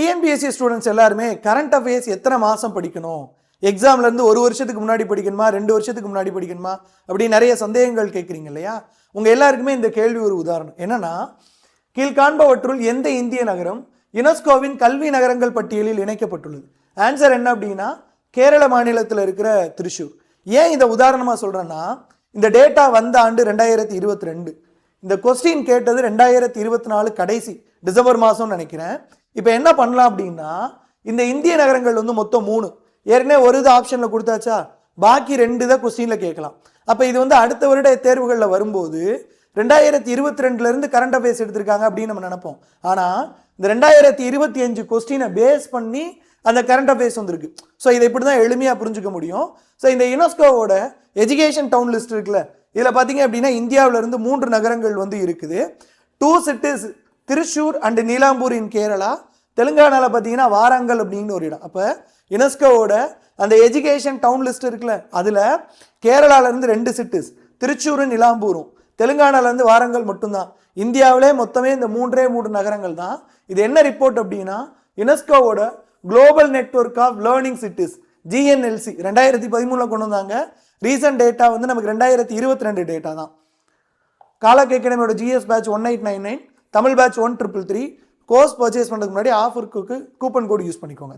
TNPSC students எல்லாருமே current affairs எத்தனை மாதம் படிக்கணும்? எக்ஸாம்லேருந்து ஒரு வருஷத்துக்கு முன்னாடி படிக்கணுமா? ரெண்டு வருஷத்துக்கு முன்னாடி படிக்கணுமா? அப்படி நிறைய சந்தேகங்கள் கேட்குறீங்க இல்லையா? உங்கள் எல்லாருக்குமே இந்த கேள்வி ஒரு உதாரணம். என்னன்னா கீழ்காண்பவற்றுள் எந்த இந்திய நகரம் யுனெஸ்கோவின் கல்வி நகரங்கள் பட்டியலில் இணைக்கப்பட்டுள்ளது? ஆன்சர் என்ன அப்படின்னா கேரள மாநிலத்தில் இருக்கிற திருச்சூர் ஏன் இதை உதாரணமாக சொல்கிறேன்னா இந்த டேட்டா வந்த ஆண்டு ரெண்டாயிரத்தி இருபத்தி ரெண்டு. இந்த கொஸ்டின் கேட்டது ரெண்டாயிரத்தி இருபத்தி நாலு கடைசி டிசம்பர் மாதம்னு நினைக்கிறேன். இப்போ என்ன பண்ணலாம் அப்படின்னா இந்த இந்திய நகரங்கள் வந்து மொத்தம் மூணு. ஏற்கனவே ஒரு இது ஆப்ஷனில் கொடுத்தாச்சா? பாக்கி ரெண்டு தான் கொஸ்டினில் கேட்கலாம். அப்போ இது வந்து அடுத்த வருட தேர்வுகளில் வரும்போது ரெண்டாயிரத்தி இருபத்தி ரெண்டுலேருந்து கரண்ட் அஃபேர்ஸ் எடுத்திருக்காங்க அப்படின்னு நம்ம நினைப்போம். ஆனால் இந்த ரெண்டாயிரத்தி இருபத்தி அஞ்சு கொஸ்டினை பேஸ் பண்ணி அந்த கரண்ட் அஃபேர்ஸ் வந்திருக்கு. ஸோ இதை இப்படி தான் எளிமையாக புரிஞ்சுக்க முடியும். ஸோ இந்த யுனெஸ்கோவோட எஜுகேஷன் டவுன் லிஸ்ட் இருக்குல்ல இதில் பார்த்தீங்க அப்படின்னா இந்தியாவிலேருந்து மூன்று நகரங்கள் வந்து இருக்குது. Two cities Thrissur and Nilambur in Kerala தெலுங்கானாவில் பார்த்தீங்கன்னா வாரங்கல் அப்படின்னு ஒரு இடம். அப்போ யுனெஸ்கோவோட அந்த எஜுகேஷன் டவுன் லிஸ்ட் இருக்குல்ல அதில் கேரளாவிலேருந்து ரெண்டு சிட்டிஸ் திருச்சூரும் நிலாம்பூரும். தெலுங்கானாலேருந்து வாரங்கள் மட்டும்தான். இந்தியாவிலே மொத்தமே இந்த மூன்றே மூன்று நகரங்கள் தான். இது என்ன ரிப்போர்ட் அப்படின்னா யுனெஸ்கோவோட global network of learning cities GNLC ரெண்டாயிரத்தி பதிமூணில் கொண்டு வந்தாங்க. ரீசன்ட் டேட்டா வந்து நமக்கு ரெண்டாயிரத்தி இருபத்தி ரெண்டு டேட்டா தான். காலக் அகாடமியோட GS batch one eight nine nine Tamil batch one triple three course purchase பண்ணுறதுக்கு முன்னாடி ஆஃபருக்கு கூப்பன் கோடு யூஸ் பண்ணிக்கோங்க.